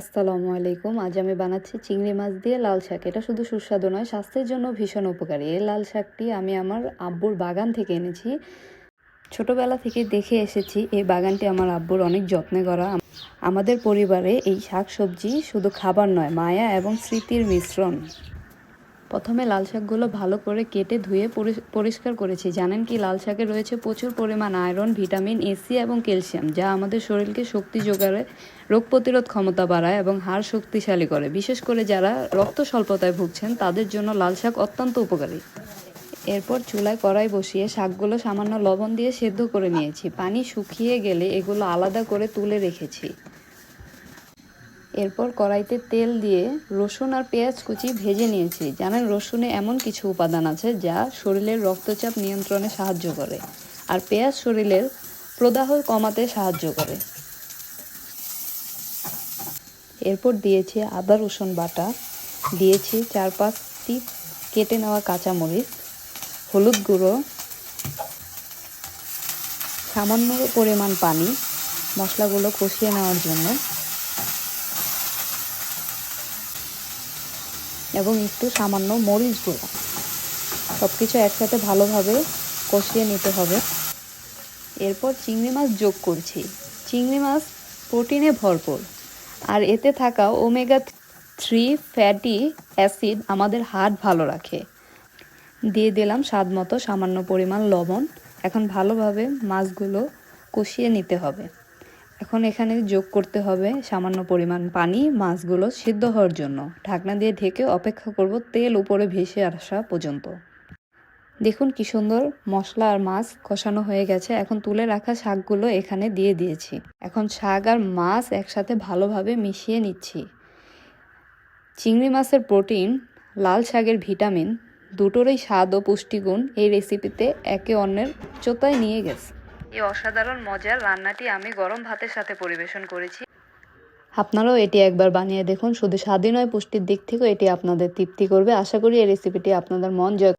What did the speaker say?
আসসালামু আলাইকুম। আজ আমি বানাচ্ছি চিংড়ি মাছ দিয়ে লাল শাক। এটা শুধু সুস্বাদু নয়, স্বাস্থ্যের জন্য ভীষণ উপকারী। এই লাল শাকটি আমি আমার আব্বুর বাগান থেকে এনেছি। ছোটবেলা থেকে দেখে এসেছি, এই বাগানটি আমার আব্বুর অনেক যত্নে করা। আমাদের পরিবারে এই শাক সবজি শুধু খাবার নয়, মায়া এবং স্মৃতির মিশ্রণ। প্রথমে লাল শাকগুলো ভালো করে কেটে ধুয়ে পরিষ্কার করেছি। জানেন কি, লাল শাকে রয়েছে প্রচুর পরিমাণ আয়রন, ভিটামিন এসি এবং ক্যালসিয়াম, যা আমাদের শরীরকে শক্তি যোগাড়ে, রোগ প্রতিরোধ ক্ষমতা বাড়ায় এবং হাড় শক্তিশালী করে। বিশেষ করে যারা রক্ত স্বল্পতায় ভুগছেন, তাদের জন্য লাল শাক অত্যন্ত উপকারী। এরপর চুলায় কড়াই বসিয়ে শাকগুলো সামান্য লবণ দিয়ে সেদ্ধ করে নিয়েছি। পানি শুকিয়ে গেলে এগুলো আলাদা করে তুলে রেখেছি। এরপর কড়াইতে তেল দিয়ে রসুন আর পেঁয়াজ কুচি ভেজে নিয়েছি। জানেন, রসুনে এমন কিছু উপাদান আছে যা শরীরের রক্তচাপ নিয়ন্ত্রণে সাহায্য করে আর পেঁয়াজ শরীরের প্রদাহ কমাতে সাহায্য করে। এরপর দিয়েছি আদা রসুন বাটা, দিয়েছি চার পাঁচটি কেটে নেওয়া কাঁচামরিচ, হলুদ গুঁড়ো, সামান্য পরিমাণ পানি, মশলাগুলো কষিয়ে নেওয়ার জন্য। এবং একটু সামান্য মরিচ গুঁড়া। সব কিছু একসাথে ভালোভাবে কষিয়ে নিতে হবে। এরপর চিংড়ি মাছ যোগ করছি। চিংড়ি মাছ প্রোটিনে ভরপুর। আর এতে থাকা ওমেগা থ্রি ফ্যাটি অ্যাসিড আমাদের হার্ট ভালো রাখে। দিয়ে দিলাম স্বাদ মতো সামান্য পরিমাণ লবণ। এখন ভালোভাবে মাছগুলো কষিয়ে নিতে হবে। এখন এখানে যোগ করতে হবে সামান্য পরিমাণ পানি, মাছগুলো সিদ্ধ হওয়ার জন্য। ঢাকনা দিয়ে ঢেকে অপেক্ষা করব তেল উপরে ভেসে আসা পর্যন্ত। দেখুন কি সুন্দর মশলা আর মাছ কষানো হয়ে গেছে। এখন তুলে রাখা শাকগুলো এখানে দিয়ে দিয়েছি। এখন শাক আর মাছ একসাথে ভালোভাবে মিশিয়ে নিচ্ছি। চিংড়ি মাছের প্রোটিন, লাল শাকের ভিটামিন, দুটোরই স্বাদ ও পুষ্টিগুণ এই রেসিপিতে একে অন্যের চোতায় নিয়ে গেছে। এই অসাধারণ মজার রান্নাটি আমি গরম ভাতের সাথে পরিবেশন করেছি। আপনারাও এটি একবার বানিয়ে দেখুন। শুধু স্বাদই নয়, পুষ্টির দিক থেকেও এটি আপনাদের তৃপ্তি করবে। আশা করি এই রেসিপিটি আপনাদের মন জয়